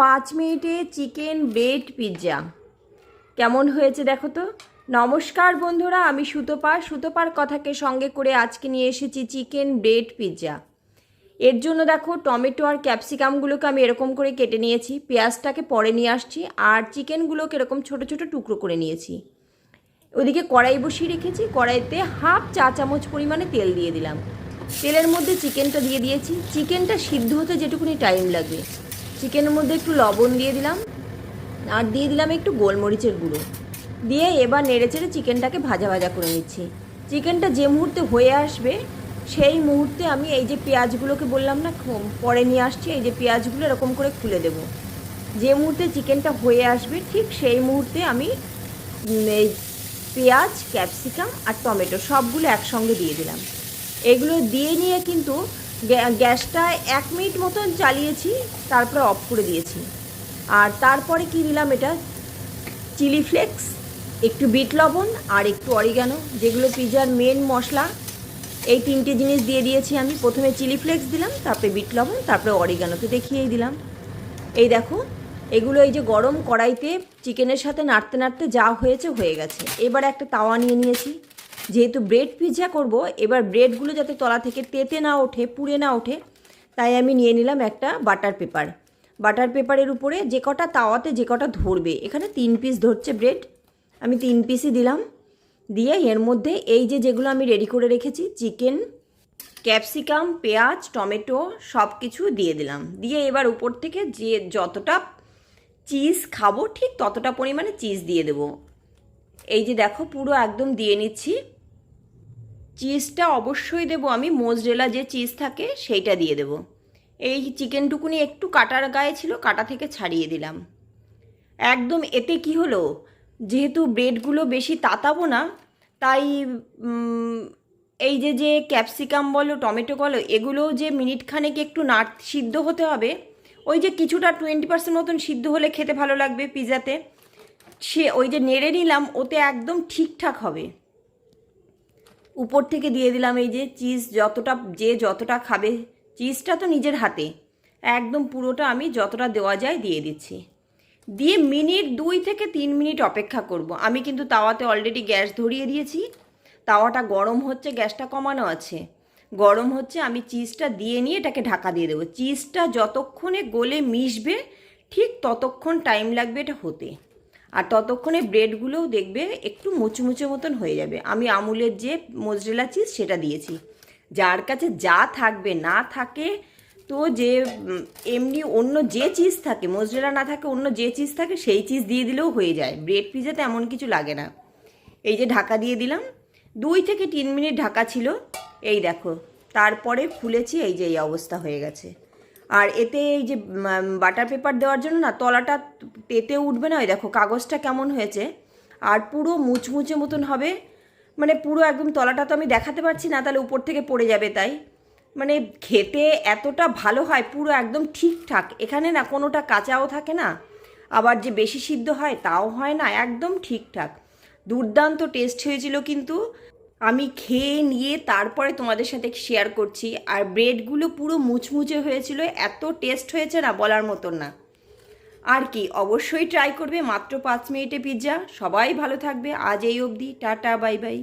পাঁচ মিনিটে chicken bread pizza কেমন হয়েছে দেখো তো? নমস্কার বন্ধুরা, আমি সুতোপার সুতোপার কথাকে সঙ্গে করে আজকে নিয়ে এসেছি চিকেন ব্রেড পিৎজা এর জন্য দেখো টমেটো আর ক্যাপসিকামগুলোকে আমি এরকম করে কেটে নিয়েছি, পেঁয়াজটাকে পরে নিয়ে আসছি, আর চিকেনগুলোকে এরকম ছোট ছোট টুকরো করে নিয়েছি। ওদিকে কড়াই বসিয়ে রেখেছি, কড়াইতে হাফ চা চামচ পরিমাণে তেল দিয়ে দিলাম। তেলের মধ্যে চিকেনটা দিয়ে দিয়েছি। চিকেনটা সিদ্ধ হতে যেটুকুনি টাইম লাগবে। চিকেনের মধ্যে একটু লবণ দিয়ে দিলাম, আর দিয়ে দিলাম একটু গোলমরিচের গুঁড়ো। দিয়ে এবার নেড়ে চেড়ে চিকেনটাকে ভাজা ভাজা করে নিচ্ছি। চিকেনটা যে মুহূর্তে হয়ে আসবে, সেই মুহূর্তে আমি এই যে পেঁয়াজগুলোকে বললাম না পরে নিয়ে আসছি, এই যে পেঁয়াজগুলো এরকম করে খুলে দেব। যে মুহূর্তে চিকেনটা হয়ে আসবে, ঠিক সেই মুহূর্তে আমি এই পেঁয়াজ, ক্যাপসিকাম আর টমেটো সবগুলো একসঙ্গে দিয়ে দিলাম। এগুলো দিয়ে নিয়ে কিন্তু গ্যাসটা এক মিনিট মতন চালিয়েছি, তারপরে অফ করে দিয়েছি। আর তারপরে কি দিলাম এটা? চিলি ফ্লেক্স, একটু বিট লবণ আর একটু অরিগানো, যেগুলো পিজার মেন মশলা। এই তিনটে জিনিস দিয়ে দিয়েছি আমি। প্রথমে চিলি ফ্লেক্স দিলাম, তারপরে বিট লবণ, তারপরে অরিগানো। তো দেখিয়েই দিলাম। এই দেখো, এগুলো এই যে গরম কড়াইতে, চিকেনের সাথে নাড়তে নাড়তে যা হয়েছে, হয়ে গেছে। এবার একটা তাওয়া নিয়ে নিয়েছি। যেহেতু ব্রেড পিৎজা করব, এবার ব্রেডগুলো যাতে তলা থেকে তেতে না ওঠে, পুড়ে না ওঠে, তাই আমি নিয়ে নিলাম একটা বাটার পেপার বাটার পেপারের উপরে যে কটা তাওয়াতে যে কটা ধরবে, এখানে তিন পিস ধরছে ব্রেড আমি তিন পিসই দিলাম। দিয়ে এর মধ্যে এই যে যেগুলো আমি রেডি করে রেখেছি চিকেন ক্যাপসিকাম পেঁয়াজ, টমেটো সব কিছু দিয়ে দিলাম। দিয়ে এবার উপর থেকে যে যতটা চিজ খাব, ঠিক ততটা পরিমাণে চিজ দিয়ে দেবো। এই যে দেখো, পুরো একদম দিয়ে নিচ্ছি। চিজটা অবশ্যই দেবো আমি, মোজরেলা যে চিজ থাকে সেইটা দিয়ে দেবো। এই চিকেনটুকুনি একটু কাটার গায়ে ছিল, কাটা থেকে ছাড়িয়ে দিলাম। একদম এতে কি হলো, যেহেতু ব্রেডগুলো বেশি তাতাবো না, তাই এই যে যে ক্যাপসিকাম বলো, টমেটো বলো এগুলো যে মিনিটখানেক একটু নাট সিদ্ধ হতে হবে, ওই যে কিছুটা টোয়েন্টি পার্সেন্ট মতন সিদ্ধ হলে খেতে ভালো লাগবে পিৎজাতে সে ওই যে নেড়ে নিলাম, ওতে একদম ঠিকঠাক হবে। উপর থেকে দিয়ে দিলাম এই যে চিজ যতটা, যে যতটা খাবে চিজটা তো নিজের হাতে। একদম পুরোটা আমি যতটা দেওয়া যায় দিয়ে দিচ্ছি। দিয়ে মিনিট দুই থেকে তিন মিনিট অপেক্ষা করব। আমি কিন্তু তাওয়াতে অলরেডি গ্যাস ধরিয়ে দিয়েছি। তাওয়াটা গরম হচ্ছে, গ্যাসটা কমানো আছে। গরম হচ্ছে, আমি চিজটা দিয়ে নিয়ে এটাকে ঢাকা দিয়ে দেবো। চিজটা যতক্ষণে গলে মিশবে, ঠিক ততক্ষণ টাইম লাগবে এটা হতে। আর ততক্ষণে ব্রেডগুলোও দেখবে একটু মুচমুচে মতন হয়ে যাবে। আমি আমুলের যে মোজরেলা চিজ সেটা দিয়েছি। যার কাছে যা থাকবে না থাকে, তো যে এমনি অন্য যে চিজ থাকে, মোজরেলা না থাকে, অন্য যে চিজ থাকে, সেই চিজ দিয়ে দিলেও হয়ে যায়। ব্রেড পিজাতে এমন কিছু লাগে না। এই যে ঢাকা দিয়ে দিলাম। দুই থেকে তিন মিনিট ঢাকা ছিল। এই দেখো, তারপরে ফুলেছি, এই যে এই অবস্থা হয়ে গেছে। আর এতে এই যে বাটার পেপার দেওয়ার জন্য না, তলাটা তেতে উঠবে না। ওই দেখো, কাগজটা কেমন হয়েছে? আর পুরো মুচমুচে মতন হবে। মানে পুরো একদম তলাটা তো আমি দেখাতে পারছি না, তাহলে উপর থেকে পড়ে যাবে তাই। মানে খেতে এতটা ভালো হয়, পুরো একদম ঠিকঠাক। এখানে না কোনোটা কাঁচাও থাকে না, আবার যে বেশি সিদ্ধ হয় তাও হয় না, একদম ঠিকঠাক। দুর্দান্ত টেস্ট হয়েছিল কিন্তু। আমি খেয়ে নিয়ে তারপরে তোমাদের সাথে শেয়ার করছি। আর ব্রেডগুলো পুরো মুচমুচে হয়েছিল, এত টেস্ট হয়েছে না বলার মতন না। আর কি, অবশ্যই ট্রাই করবে। মাত্র পাঁচ মিনিটে পিৎজা সবাই ভালো থাকবে। আজ এই অবধি। Tata bye bye